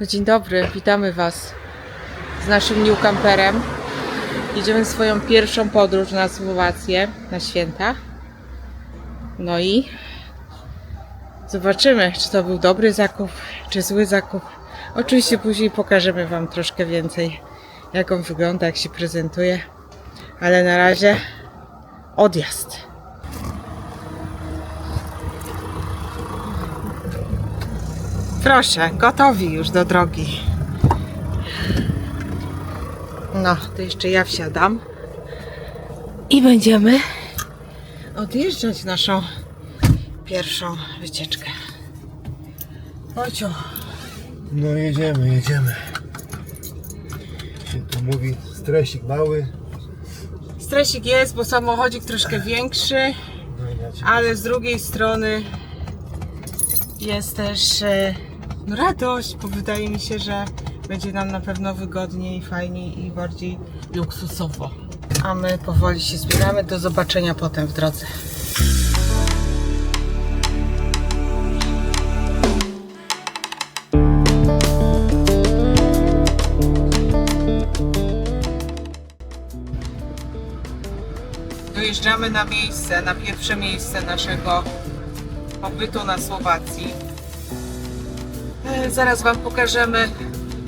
No dzień dobry, witamy Was z naszym new camperem. Jedziemy swoją pierwszą podróż na Słowację na święta. No i zobaczymy, czy to był dobry zakup, czy zły zakup. Oczywiście później pokażemy Wam troszkę więcej, jak on wygląda, jak się prezentuje. Ale na razie odjazd. Proszę, gotowi już do drogi. No, to jeszcze ja wsiadam. I będziemy odjeżdżać naszą pierwszą wycieczkę. Ociu, No jedziemy, jedziemy. Się tu mówi stresik mały. stresik jest, bo samochodzik troszkę większy, No ale z drugiej strony jest też e, radość, bo wydaje mi się, że będzie nam na pewno wygodniej, fajniej i bardziej luksusowo. A my powoli się zbieramy. Do zobaczenia potem w drodze. Dojeżdżamy na miejsce, na pierwsze miejsce naszego pobytu na Słowacji. Zaraz Wam pokażemy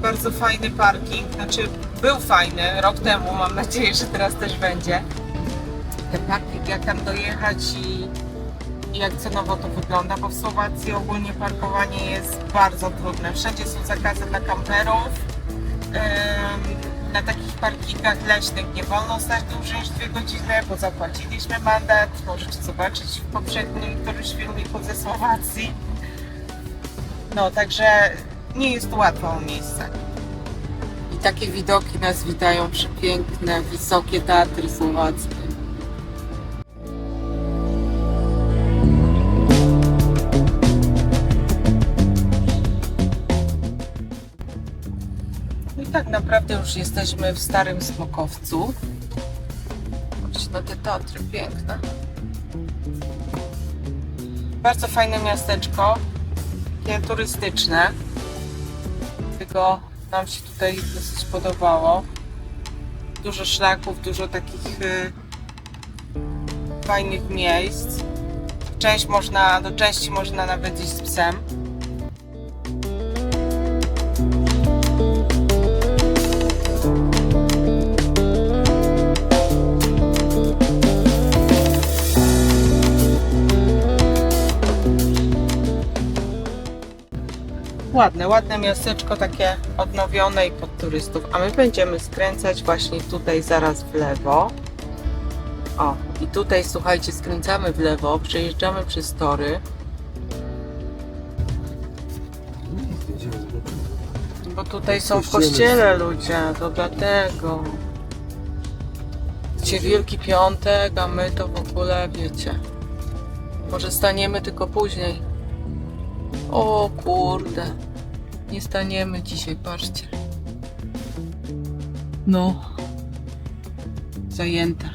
bardzo fajny parking. Znaczy, był fajny rok temu, mam nadzieję, że teraz też będzie. Ten parking, jak tam dojechać i, i jak cenowo to wygląda, bo w Słowacji ogólnie parkowanie jest bardzo trudne. Wszędzie są zakazy dla kamperów. Na takich parkingach leśnych nie wolno stać dłużej niż dwie godziny, bo zapłaciliśmy mandat. Możecie zobaczyć w poprzednim którymś filmiku ze Słowacji. No, także nie jest to łatwe o miejsce. I takie widoki nas witają, przepiękne, wysokie Tatry słowackie. No I tak naprawdę już jesteśmy w Starym Smokowcu. Patrzcie na te Tatry, piękne. Bardzo fajne miasteczko, takie turystyczne. Tylko nam się tutaj dosyć podobało. Dużo szlaków, dużo takich y, fajnych miejsc. Część można, do części można nawet iść z psem. Ładne, ładne miasteczko, takie odnowione i pod turystów. A my będziemy skręcać właśnie tutaj zaraz w lewo. O, i tutaj słuchajcie, skręcamy w lewo, przejeżdżamy przez tory, bo tutaj są w Kościele. ludzie, to dlatego. Dzisiaj Wielki Piątek, a my to w ogóle wiecie. Może staniemy tylko później. O kurde. Nie staniemy dzisiaj, patrzcie. No. Zajęte.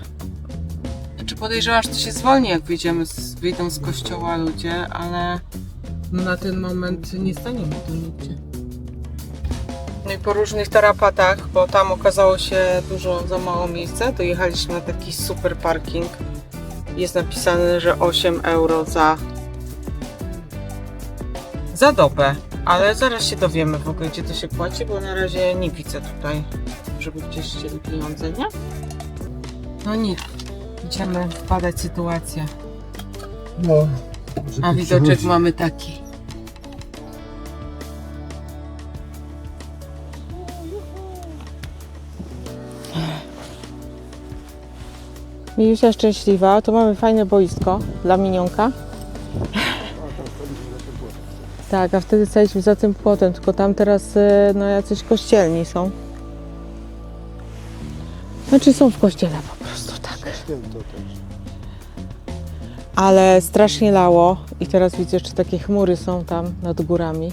Znaczy podejrzewam, że to się zwolni, jak wyjdziemy z, wyjdą z kościoła ludzie, ale na ten moment nie staniemy tu nigdzie. No i po różnych tarapatach, bo tam okazało się dużo za mało miejsca, dojechaliśmy na taki super parking. Jest napisane, że 8 euro za za dobę, ale zaraz się dowiemy w ogóle, gdzie to się płaci, bo na razie nie widzę tutaj, żeby gdzieś chcieli pieniądze, nie? No nic, idziemy badać sytuację. No. A widoczek mamy taki. Milusia szczęśliwa, tu mamy fajne boisko dla minionka. Tak, a wtedy staliśmy za tym płotem, tylko tam teraz e, no jacyś kościelni są. Znaczy są w kościele po prostu, tak. Święto też. Ale strasznie lało i teraz widzę, że takie chmury są tam nad górami.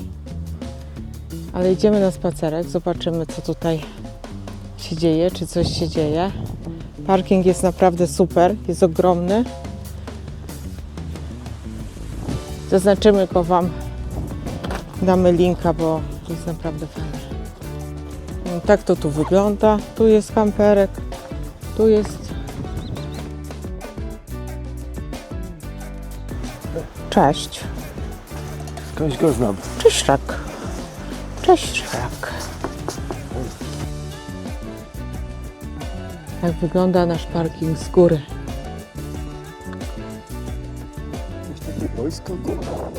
Ale idziemy na spacerek, zobaczymy co tutaj się dzieje, czy coś się dzieje. Parking jest naprawdę super, jest ogromny. Zaznaczymy go Wam, damy linka, bo To jest naprawdę fajne. No, tak to tu wygląda. Tu jest kamperek. Tu jest. Cześć. Skądś go znam. Cześć Szrak. Cześć Szrak. Tak wygląda nasz parking z góry. Takie wojsko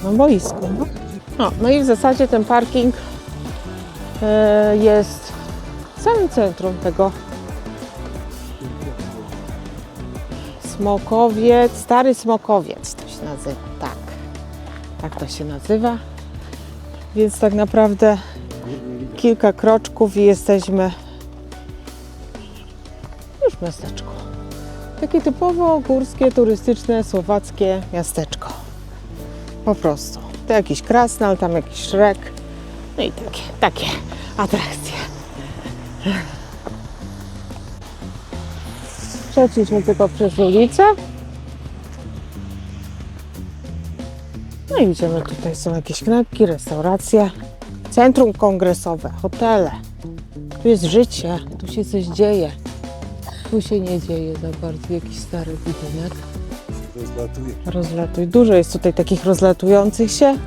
No boisko. No. No, no i w zasadzie ten parking e, jest w samym centrum tego Smokowiec, Stary Smokowiec to się nazywa, tak. Tak to się nazywa. Więc tak naprawdę kilka kroczków i jesteśmy już w miasteczku. Takie typowo górskie, turystyczne, słowackie miasteczko. Po prostu. To jakiś krasnal, tam jakiś szrek. No i takie, takie atrakcje. Przeszliśmy tylko przez ulicę. No i idziemy tutaj, są jakieś knajpki, restauracje, centrum kongresowe, hotele. Tu jest życie, tu się coś dzieje. Tu się nie dzieje za bardzo, jakiś stary budynek rozlatuje. rozlatuj. Dużo jest tutaj takich rozlatujących się,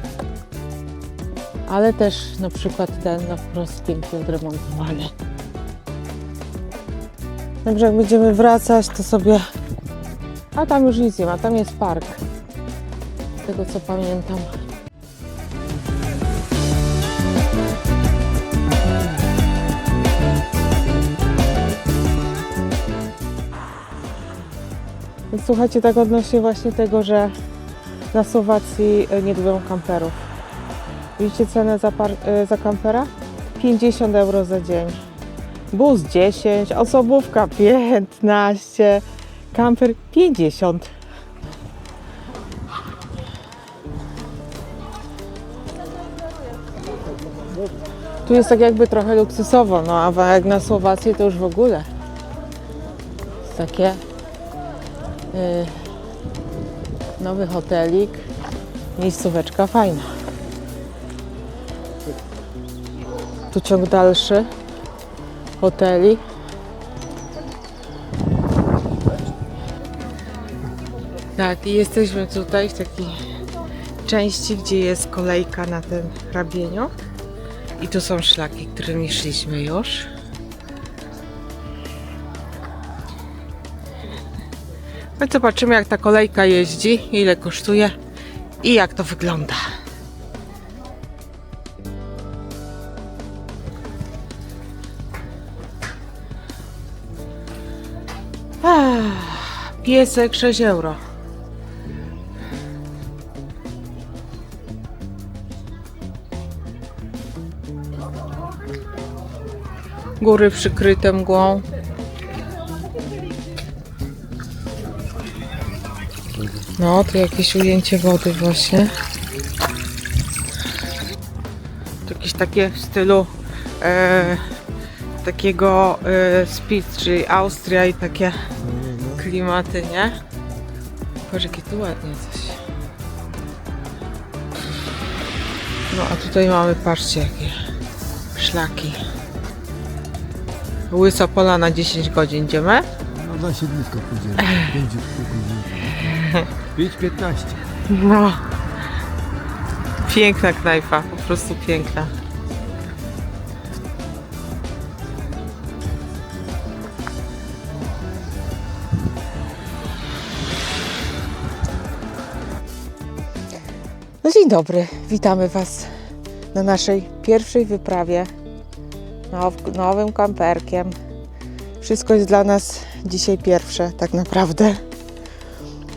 ale też na przykład ten no, wprost pięknie odremontowany. Także jak będziemy wracać, to sobie... A tam już nic nie ma, tam jest park. Z tego co pamiętam. Słuchajcie, tak odnośnie właśnie tego, że na Słowacji e, nie lubią kamperów. Widzicie cenę za, par- e, za kampera? 50 euro za dzień. Bus 10, osobówka 15, kamper 50. Tu jest tak jakby trochę luksusowo, no a jak na Słowacji to już w ogóle. Takie nowy hotelik, miejscóweczka fajna. Tu ciąg dalszy, hoteli. Tak, i jesteśmy tutaj w takiej części, gdzie jest kolejka na ten hrabienio. I tu są szlaki, którymi szliśmy już. I zobaczymy jak ta kolejka jeździ, ile kosztuje i jak to wygląda. Ah, piesek 6 euro. Góry przykryte mgłą. No, tu jakieś ujęcie wody właśnie. To jakieś takie w stylu e, takiego e, Spitz, czyli Austria i takie klimaty, nie? Patrz, jakie tu ładnie coś. No, a tutaj mamy, patrzcie, jakie szlaki. Łysa pola na 10 godzin idziemy. No na siedlisko pójdziemy. 5 godzin. 5-15. No. Piękna knajpa, po prostu piękna. No dzień dobry, witamy Was na naszej pierwszej wyprawie now- nowym kamperkiem. Wszystko jest dla nas dzisiaj pierwsze, tak naprawdę.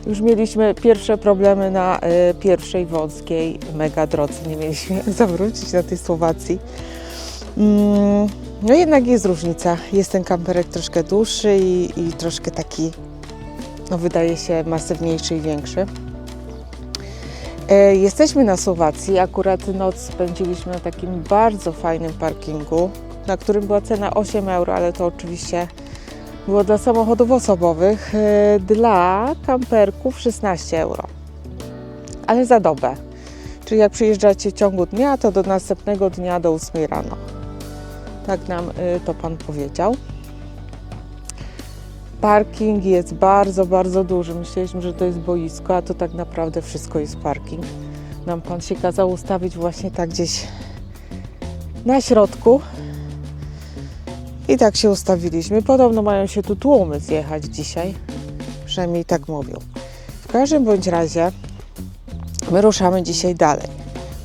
Już mieliśmy pierwsze problemy na y, pierwszej wąskiej mega drodze. Nie mieliśmy jak zawrócić na tej Słowacji. Mm, no jednak jest różnica. Jest ten kamperek troszkę dłuższy i, i troszkę taki, no wydaje się, masywniejszy i większy. E, Jesteśmy na Słowacji. Akurat noc spędziliśmy na takim bardzo fajnym parkingu, na którym była cena 8 euro, ale to oczywiście było dla samochodów osobowych, e, dla kamperków 16 euro. Ale za dobę. Czyli jak przyjeżdżacie w ciągu dnia, to do następnego dnia do 8 rano. Tak nam y, to Pan powiedział. Parking jest bardzo, bardzo duży. Myśleliśmy, że to jest boisko, a to tak naprawdę wszystko jest parking. Nam Pan się kazał ustawić właśnie tak gdzieś na środku. I tak się ustawiliśmy. Podobno mają się tu tłumy zjechać dzisiaj. Przynajmniej tak mówią. W każdym bądź razie my ruszamy dzisiaj dalej.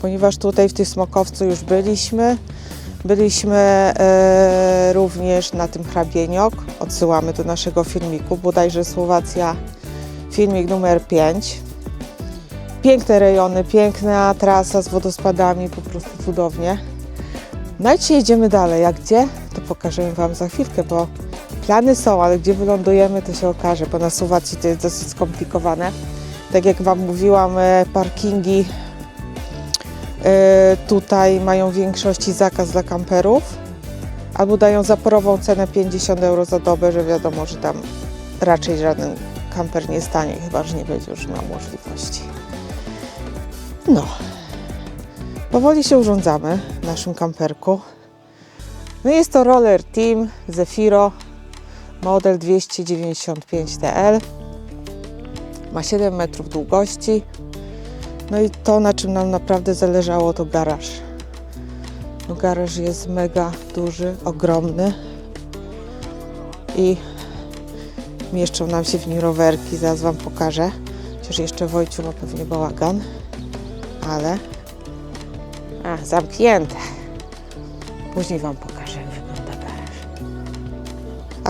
Ponieważ tutaj w tym smokowcu już byliśmy. Byliśmy e, również na tym hrabieniok. Odsyłamy do naszego filmiku. Bodajże Słowacja, filmik numer 5. Piękne rejony, piękna trasa z wodospadami, po prostu cudownie. No i jedziemy dalej, a gdzie? To pokażemy Wam za chwilkę, bo plany są, ale gdzie wylądujemy to się okaże, bo na Słowacji to jest dosyć skomplikowane. Tak jak Wam mówiłam, e, parkingi e, tutaj mają w większości zakaz dla kamperów, albo dają zaporową cenę 50 euro za dobę, że wiadomo, że tam raczej żaden kamper nie stanie, chyba że nie będzie już miał możliwości. No, powoli się urządzamy w naszym kamperku. No jest to Roller Team Zefiro model 295 TL. Ma 7 metrów długości. No i to, na czym nam naprawdę zależało, to garaż. No garaż jest mega duży, ogromny i mieszczą nam się w nim rowerki. Zaraz Wam pokażę. Chociaż jeszcze Wojciu ma pewnie bałagan, ale... A, zamknięte. Później Wam pokażę,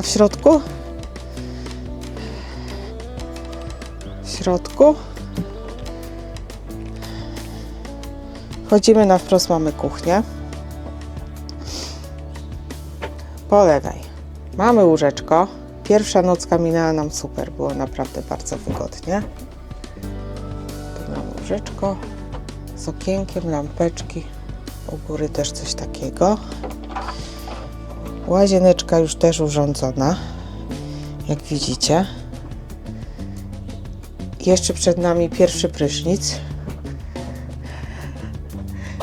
w środku? W środku Wchodzimy na wprost, mamy kuchnię. Po lewej mamy łóżeczko. Pierwsza nocka minęła nam super, było naprawdę bardzo wygodnie. Tu mamy łóżeczko z okienkiem, lampeczki. U góry też coś takiego. Łazieneczka już też urządzona, jak widzicie. Jeszcze przed nami pierwszy prysznic,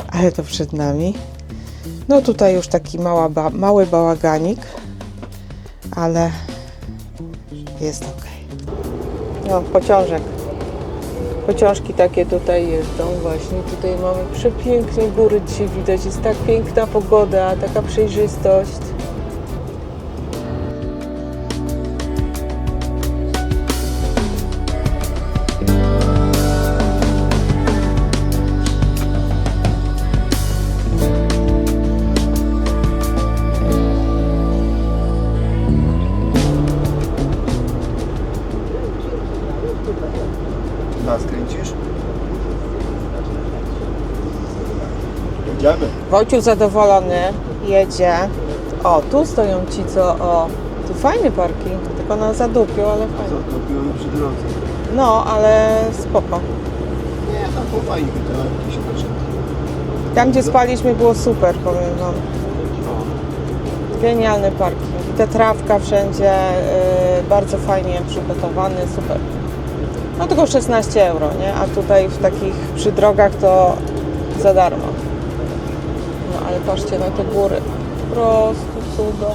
ale to przed nami. No tutaj już taki mała ba mały bałaganik, ale jest ok. No, pociążek. Pociążki takie tutaj jeżdżą właśnie. Tutaj mamy przepięknie góry dzisiaj widać. Jest tak piękna pogoda, taka przejrzystość. Wojciech zadowolony, jedzie. O, tu stoją ci, co o. Tu fajny parking, tylko na zadupiu, ale fajny. byłem przy drodze. No, ale spoko. Nie, tam było fajnie, to jakieś oczy. Tam, gdzie spaliśmy, było super, powiem wam. Genialny parking. I ta trawka wszędzie, yy, bardzo fajnie przygotowany, super. No tylko 16 euro, nie? A tutaj w takich przy drogach to za darmo. No patrzcie na te góry. Po prostu cudo.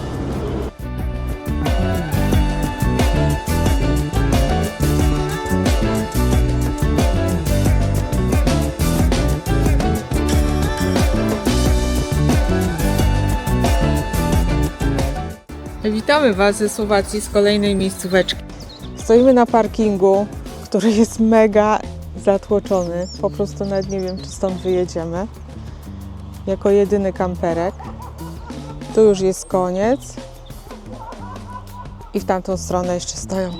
Witamy Was ze Słowacji z kolejnej miejscóweczki. Stoimy na parkingu, który jest mega zatłoczony. Po prostu nawet nie wiem, czy stąd wyjedziemy. Jako jedyny kamperek. Tu już jest koniec. I w tamtą stronę jeszcze stoją.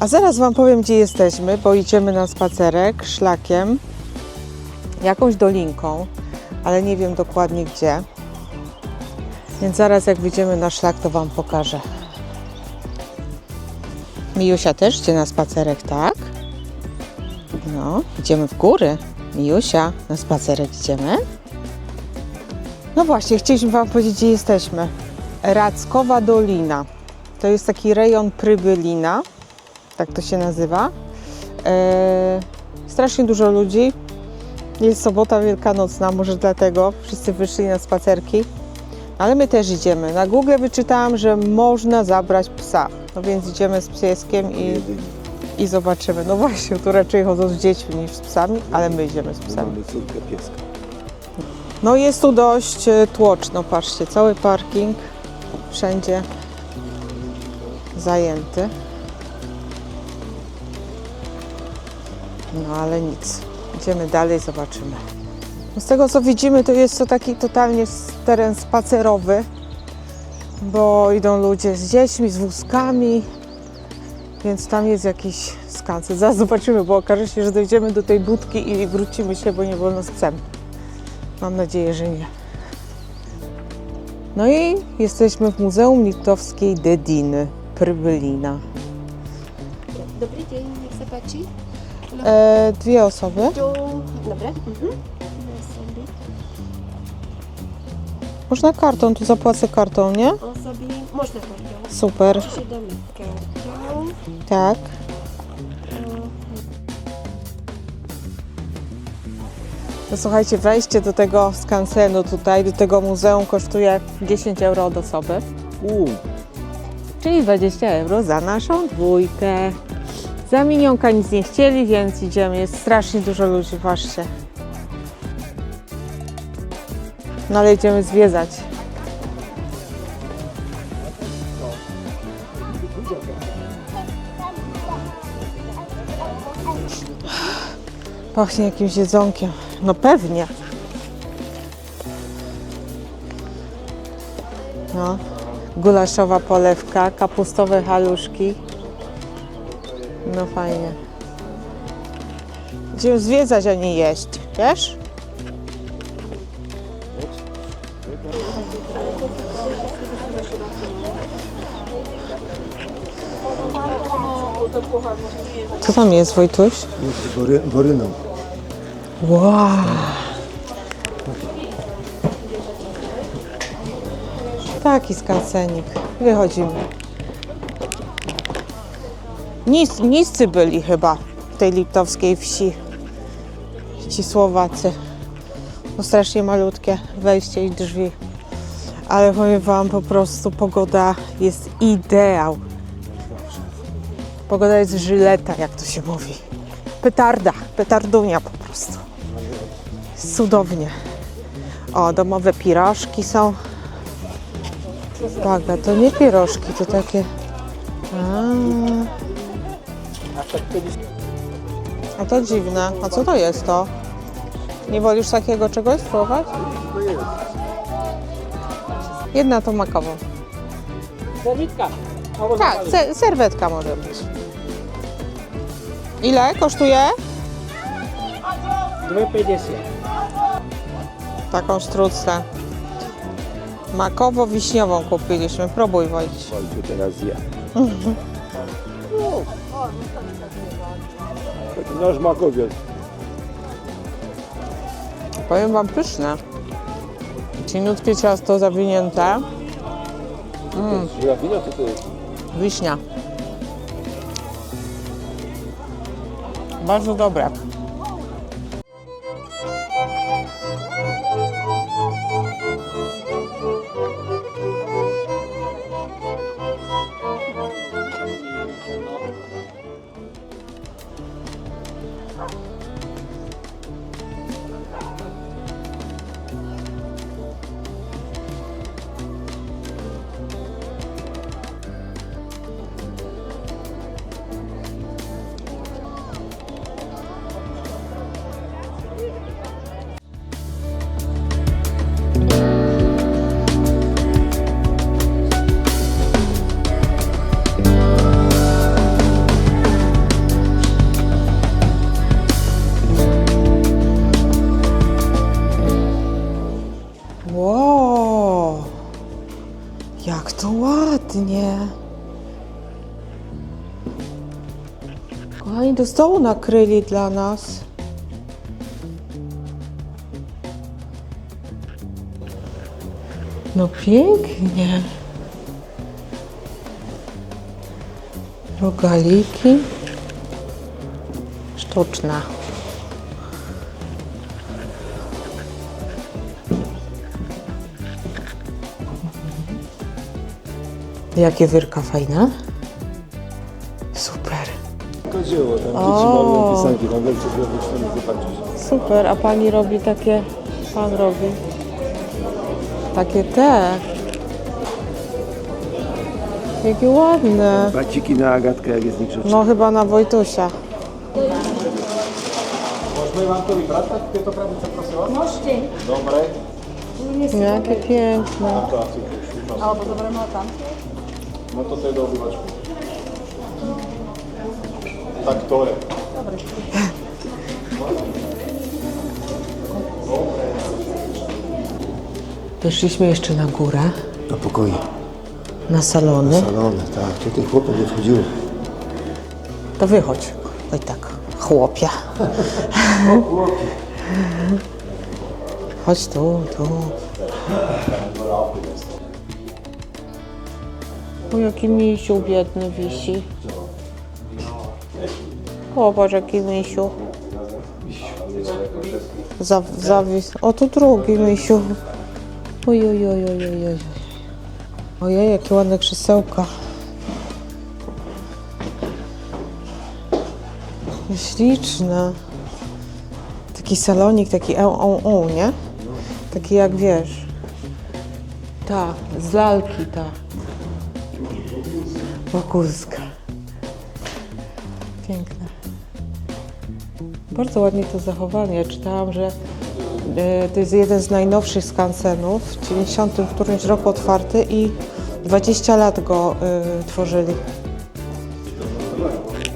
A zaraz Wam powiem, gdzie jesteśmy, bo idziemy na spacerek szlakiem, jakąś dolinką, ale nie wiem dokładnie gdzie. Więc zaraz jak wyjdziemy na szlak, to Wam pokażę. Mijusia też idzie na spacerek, tak? No, idziemy w góry. Mijusia, na spacerek idziemy. No właśnie, chcieliśmy Wam powiedzieć, gdzie jesteśmy. Radzkowa Dolina. To jest taki rejon Prybylina, tak to się nazywa. Eee, strasznie dużo ludzi. Jest sobota wielkanocna, może dlatego wszyscy wyszli na spacerki. Ale my też idziemy. Na Google wyczytałam, że można zabrać psa. No więc idziemy z pieskiem i, i zobaczymy. No właśnie, tu raczej chodzą z dziećmi niż z psami, ale my idziemy z psami. mamy córkę pieska. No jest tu dość e, tłoczno, patrzcie, cały parking, wszędzie zajęty. No ale nic, idziemy dalej, zobaczymy. No, Z tego co widzimy, to jest to taki totalnie teren spacerowy, bo idą ludzie z dziećmi, z wózkami, więc tam jest jakiś skansen. Zaraz zobaczymy, bo okaże się, że dojdziemy do tej budki i wrócimy się, bo nie wolno z psem. Mam nadzieję, że nie. No i jesteśmy w Muzeum Litowskiej Dediny, Prybylina. Dobry dzień, jak zobaczy. E, dwie osoby. Dobra. Mhm. Można kartą, tu zapłacę kartą, nie? Można kartą. Super, kartą. tak. No słuchajcie, wejście do tego skansenu tutaj, do tego muzeum kosztuje 10 euro od osoby. Uuu, Czyli 20 euro za naszą dwójkę. Za minionka nic nie chcieli, więc idziemy. Jest strasznie dużo ludzi, patrzcie. No ale idziemy zwiedzać. Pachnie jakimś jedzonkiem. No pewnie. No gulaszowa polewka, kapustowe haluszki. No fajnie. Idziemy zwiedzać, a nie jeść, wiesz? Co tam jest, Wojtuś? goryną. Wow. Taki skansenik. Wychodzimy. Nis, niscy byli chyba w tej litowskiej wsi. Ci Słowacy. No strasznie malutkie wejście i drzwi. Ale powiem Wam, po prostu pogoda jest ideał. Pogoda jest żyleta, jak to się mówi. Petarda, petardunia po prostu. Cudownie. O, domowe pirożki są. Uwaga, to nie pierożki, to takie... A. A to dziwne. A co to jest to? Nie wolisz takiego czegoś spróbować? Jedna to makową. Serwitka. Tak, se serwetka może być. Ile kosztuje? 2,50. Taką sztrucę. Makowo-wiśniową kupiliśmy. Próbuj Wojciech. Ojcu teraz ja. Nasz makowiec. Powiem Wam pyszne. Cieniutkie ciasto zawinięte. Żurawina to to jest. Wiśnia. Bardzo dobre. To ładnie! Kochani, do stołu nakryli dla nas. No pięknie. Rogaliki. Sztuczna. Jakie wyrka fajne. Super. Tylko dzieło, tam O. dzieci malują pisanki, tam wielce zrobić, to nie zobaczyć. Super, a pani robi takie, pan robi takie te. Jakie ładne. Baciki na Agatkę, jak jest niegrzeczna. No chyba na Wojtusia. Jakie piękne. No to te do obywaczku. Tak to jest. Weszliśmy jeszcze na górę, Na pokoje, na salony. salony, tak. Tutaj chłopom nie wchodziło. To wychodź. Oj tak, chłopia. Chodź tu, tu. O, jaki misiu biedny wisi. Popatrz, jaki misiu. Za, zawis. O, tu drugi misiu. Oj, oj, oj, oj, oj, oj. Ojej, jakie ładne krzesełka. Śliczne. Taki salonik, taki e, o, o, nie? Taki jak wiesz. Ta, z lalki ta. Wokulska. Piękne. Bardzo ładnie to zachowane. Ja czytałam, że e, to jest jeden z najnowszych skansenów, w 90 którymś roku otwarty i 20 lat go e, tworzyli.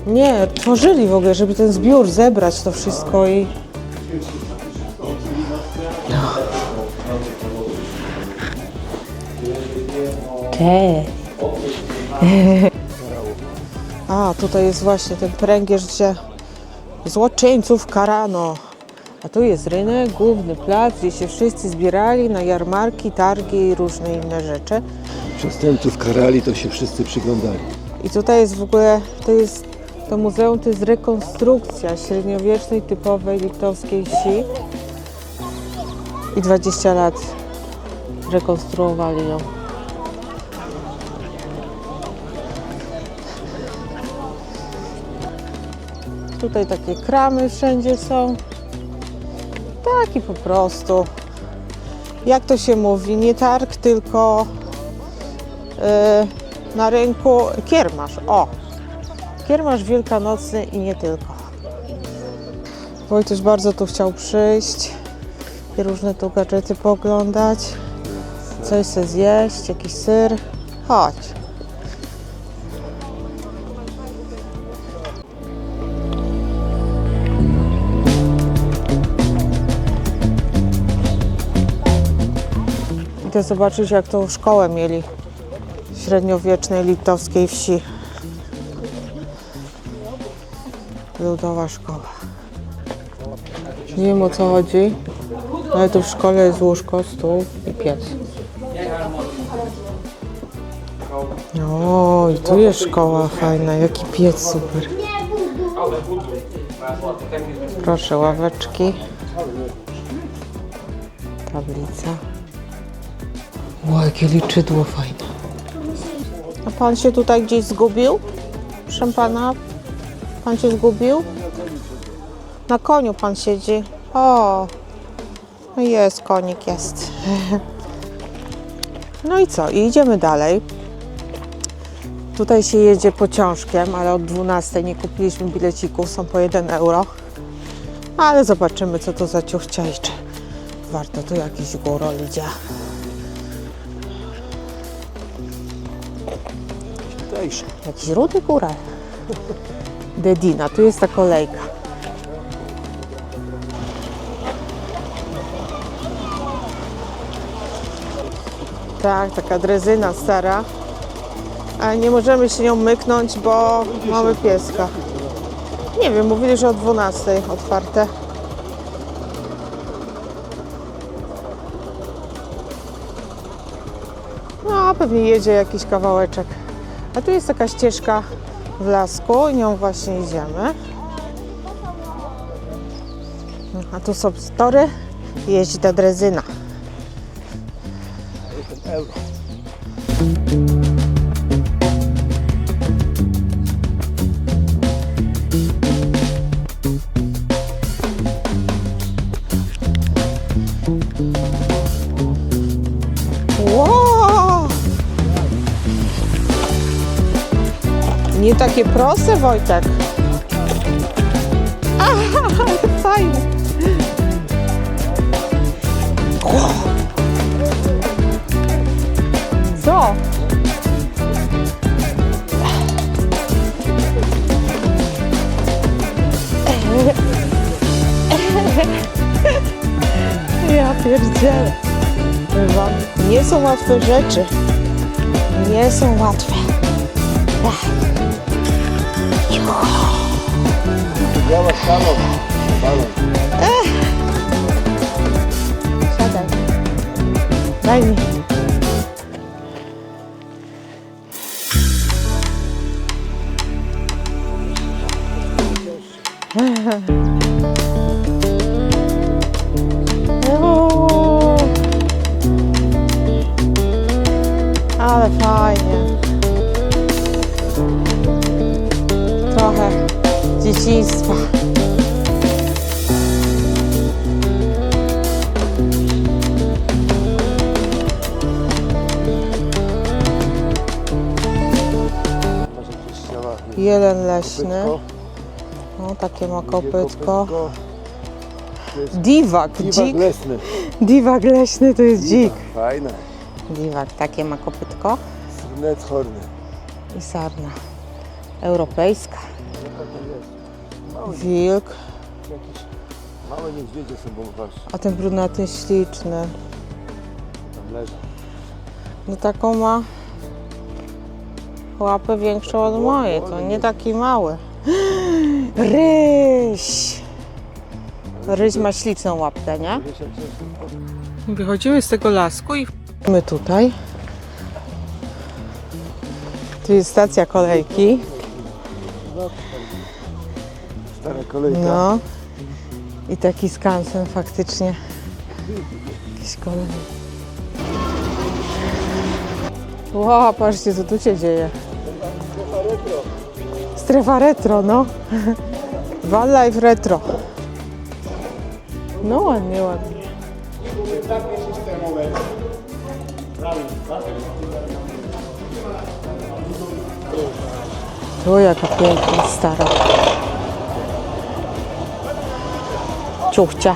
Nie, tworzyli w ogóle, żeby ten zbiór zebrać to wszystko i. Cześć. A, tutaj jest właśnie ten pręgierz, gdzie złoczyńców karano. A tu jest rynek, główny plac, gdzie się wszyscy zbierali na jarmarki, targi i różne inne rzeczy. Przestępców karali, to się wszyscy przyglądali. I tutaj jest w ogóle, to jest, to muzeum to jest rekonstrukcja średniowiecznej, typowej litowskiej wsi. I 20 lat rekonstruowali ją. Tutaj takie kramy wszędzie są. Taki po prostu. Jak to się mówi? Nie targ, tylko e, na rynku kiermasz. O! Kiermasz wielkanocny i nie tylko. Wojtuś bardzo tu chciał przyjść i różne tu gadżety pooglądać. Coś sobie zjeść, jakiś syr. Chodź. Idę zobaczyć, jak tą szkołę mieli średniowiecznej litowskiej wsi. Ludowa szkoła. Nie wiem o co chodzi, ale tu w szkole jest łóżko, stół i piec. O, i tu jest szkoła fajna, jaki piec super. Proszę, ławeczki. Tablica. O, jakie liczydło fajne. A pan się tutaj gdzieś zgubił? Proszę pana, pan się zgubił? Na koniu pan siedzi. O, no jest, konik jest. No i co? I idziemy dalej. Tutaj się jedzie pociążkiem, ale od 12 nie kupiliśmy bilecików, są po 1 euro. Ale zobaczymy, co to za ciuchcia i czy warto tu jakiś górol idzie. Jakiś rudy góral. Dedina, tu jest ta kolejka. Tak, taka drezyna stara. Ale nie możemy się nią myknąć, bo mamy pieska. Nie wiem, mówili, że o 12 otwarte. No, pewnie jedzie jakiś kawałeczek. A tu jest taka ścieżka w lasku i nią właśnie idziemy. A tu są tory jeździ ta drezyna. Takie proste, Wojtek. Aha, fajne. Co? Ja pierdzielę. Wam, nie są łatwe rzeczy. Nie są łatwe. Biała salon. Salon. Siadaj. Daj mi. Uuu. Ale fajnie. Dzieciństwa. Jeleń leśny. No, takie ma kopytko. Dziwak dzik. Diwak leśny to jest dzik. Fajne. Diwak, takie ma kopytko. Srnet horny. I sarna. Europejska. Wilk. jakieś małe niedźwiedzie są, bo A ten brunatny śliczny. tam leżą. No taką ma łapę większą od mojej. To nie taki mały. Ryś! Ryś ma śliczną łapkę, nie? Wiesz, jak ciężko Wychodzimy z tego lasku i my tutaj. Tu jest stacja kolejki. Stara kolejka. No. I taki skansen faktycznie. Jakiś kolejny. Wow, patrzcie co tu się dzieje. Strefa retro, no. Van Life Retro. No ładnie, ładnie. O, jaka piękna, stara. Ciuchcia.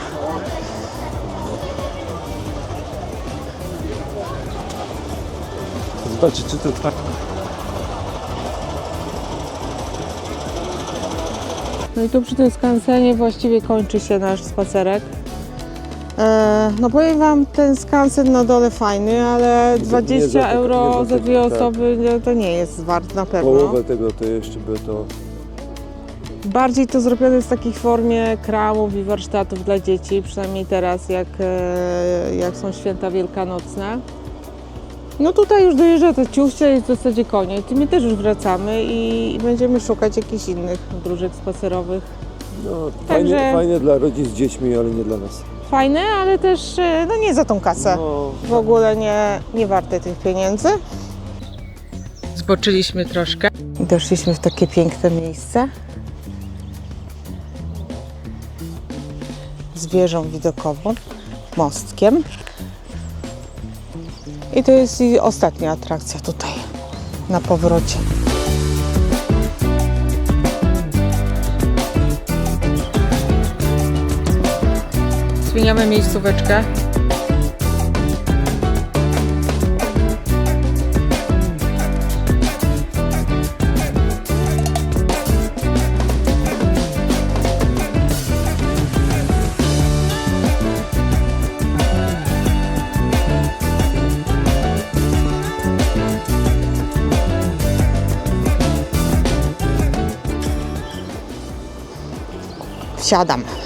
Zobaczcie, czy to tak. No i tu przy tym skansenie właściwie kończy się nasz spacerek. E, no powiem Wam, ten skansen na dole fajny, ale Nie za- 20 nie za- euro nie za za tego, dwie tak. osoby to nie jest wart na pewno. Połowę tego to jeszcze by to. Bardziej to zrobione jest w takiej formie kramów i warsztatów dla dzieci, przynajmniej teraz jak, e, jak są święta wielkanocne. No tutaj już dojeżdża ta ciuchcia jest w zasadzie koniec i my też już wracamy i będziemy szukać jakichś innych dróżek spacerowych. No, Także- fajnie, fajne dla rodzin z dziećmi, ale nie dla nas. Fajne, ale też e, no nie za tą kasę. No, W ogóle nie, nie warte tych pieniędzy. Zboczyliśmy troszkę. Doszliśmy w takie piękne miejsce. Z wieżą widokową, mostkiem. I to jest i ostatnia atrakcja tutaj na powrocie. Zmieniamy miejscóweczkę. Wsiadam.